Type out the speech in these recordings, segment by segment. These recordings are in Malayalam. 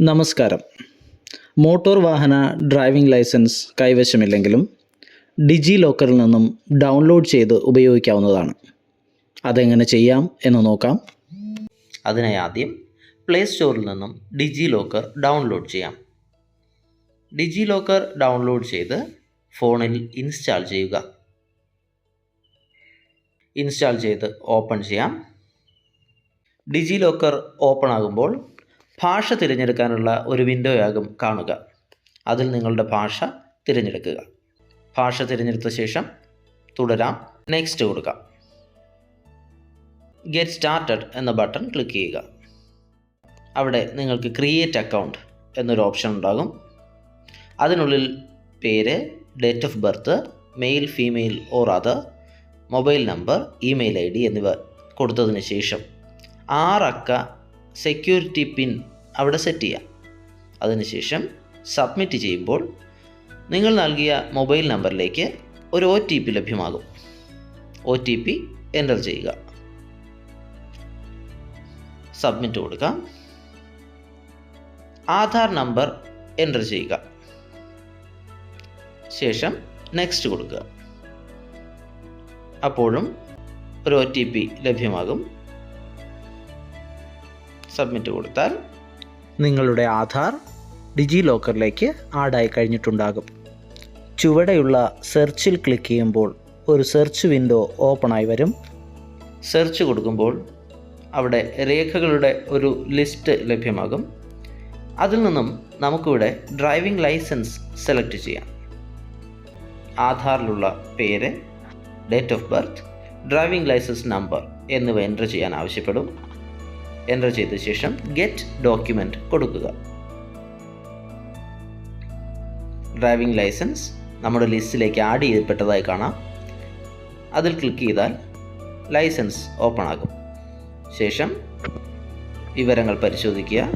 നമസ്കാരം. മോട്ടോർ വാഹന ഡ്രൈവിംഗ് ലൈസൻസ് കൈവശമില്ലെങ്കിലും ഡിജി ലോക്കറിൽ നിന്നും ഡൗൺലോഡ് ചെയ്ത് ഉപയോഗിക്കാവുന്നതാണ്. അതെങ്ങനെ ചെയ്യാം എന്ന് നോക്കാം. അതിനായി ആദ്യം പ്ലേ സ്റ്റോറിൽ നിന്നും ഡിജി ലോക്കർ ഡൗൺലോഡ് ചെയ്യാം. ഡിജി ലോക്കർ ഡൗൺലോഡ് ചെയ്ത് ഫോണിൽ ഇൻസ്റ്റാൾ ചെയ്യുക. ഇൻസ്റ്റാൾ ചെയ്ത് ഓപ്പൺ ചെയ്യാം. ഡിജി ലോക്കർ ഓപ്പൺ ആകുമ്പോൾ ഭാഷ തിരഞ്ഞെടുക്കാനുള്ള ഒരു വിൻഡോയാകും കാണുക. അതിൽ നിങ്ങളുടെ ഭാഷ തിരഞ്ഞെടുക്കുക. ഭാഷ തിരഞ്ഞെടുത്ത ശേഷം തുടരാം. നെക്സ്റ്റ് കൊടുക്കാം ഗെറ്റ് സ്റ്റാർട്ടഡ് എന്ന ബട്ടൺ ക്ലിക്ക് ചെയ്യുക. അവിടെ നിങ്ങൾക്ക് ക്രിയേറ്റ് അക്കൗണ്ട് എന്നൊരു ഓപ്ഷൻ ഉണ്ടാകും. അതിനുള്ളിൽ പേര് date of birth male female or other mobile number email I D എന്നിവ കൊടുത്തതിന് ശേഷം ആറക്ക സെക്യൂരിറ്റി പിൻ അവിടെ സെറ്റ് ചെയ്യാം അതിനുശേഷം സബ്മിറ്റ് ചെയ്യുമ്പോൾ നിങ്ങൾ നൽകിയ മൊബൈൽ നമ്പറിലേക്ക് ഒരു ഒ ടി പി ലഭ്യമാകും. ഒ ടി പി എന്റർ ചെയ്യുക. സബ്മിറ്റ് കൊടുക്കാം ആധാർ നമ്പർ എന്റർ ചെയ്യുക. ശേഷം നെക്സ്റ്റ് കൊടുക്കുക. അപ്പോഴും ഒരു ഒ ടി പി ലഭ്യമാകും. സബ്മിറ്റ് കൊടുത്താൽ നിങ്ങളുടെ ആധാർ ഡിജി ലോക്കറിലേക്ക് ആഡായി കഴിഞ്ഞിട്ടുണ്ടാകും. ചുവടെയുള്ള സെർച്ചിൽ ക്ലിക്ക് ചെയ്യുമ്പോൾ ഒരു സെർച്ച് വിൻഡോ ഓപ്പണായി വരും. സെർച്ച് കൊടുക്കുമ്പോൾ അവിടെ രേഖകളുടെ ഒരു ലിസ്റ്റ് ലഭ്യമാകും. അതിൽ നിന്നും നമുക്കിവിടെ ഡ്രൈവിംഗ് ലൈസൻസ് സെലക്ട് ചെയ്യാം. ആധാറിലുള്ള പേര് date of birth driving licence number എന്നിവ എന്റർ ചെയ്യാൻ ആവശ്യപ്പെടും. എന്റർ ചെയ്ത ശേഷം ഗെറ്റ് ഡോക്യുമെന്റ് കൊടുക്കുക. ഡ്രൈവിംഗ് ലൈസൻസ് നമ്മുടെ ലിസ്റ്റിലേക്ക് ആഡ് ചെയ്യപ്പെട്ടതായി കാണാം. അതിൽ ക്ലിക്ക് ചെയ്താൽ ലൈസൻസ് ഓപ്പൺ ആകും. ശേഷം വിവരങ്ങൾ പരിശോധിക്കുക.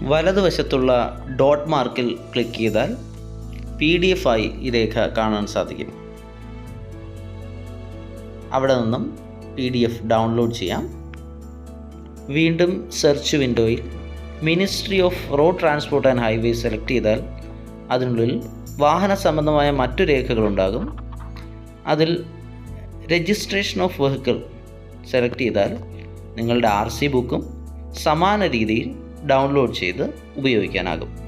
വലതുവശത്തുള്ള ഡോട്ട് മാർക്കിൽ ക്ലിക്ക് ചെയ്താൽ പി ഡി എഫ് ആയി ഈ രേഖ കാണാൻ സാധിക്കും. അവിടെ നിന്നും പി ഡി എഫ് ഡൗൺലോഡ് ചെയ്യാം. വീണ്ടും സെർച്ച് വിൻഡോയിൽ ministry of road transport and highway select ചെയ്താൽ അതിനുള്ളിൽ വാഹന സംബന്ധമായ മറ്റു രേഖകളുണ്ടാകും. അതിൽ രജിസ്ട്രേഷൻ ഓഫ് വെഹിക്കിൾ സെലക്ട് ചെയ്താൽ നിങ്ങളുടെ ആർ സി ബുക്കും സമാന രീതിയിൽ ഡൗൺലോഡ് ചെയ്ത് ഉപയോഗിക്കാനാകും.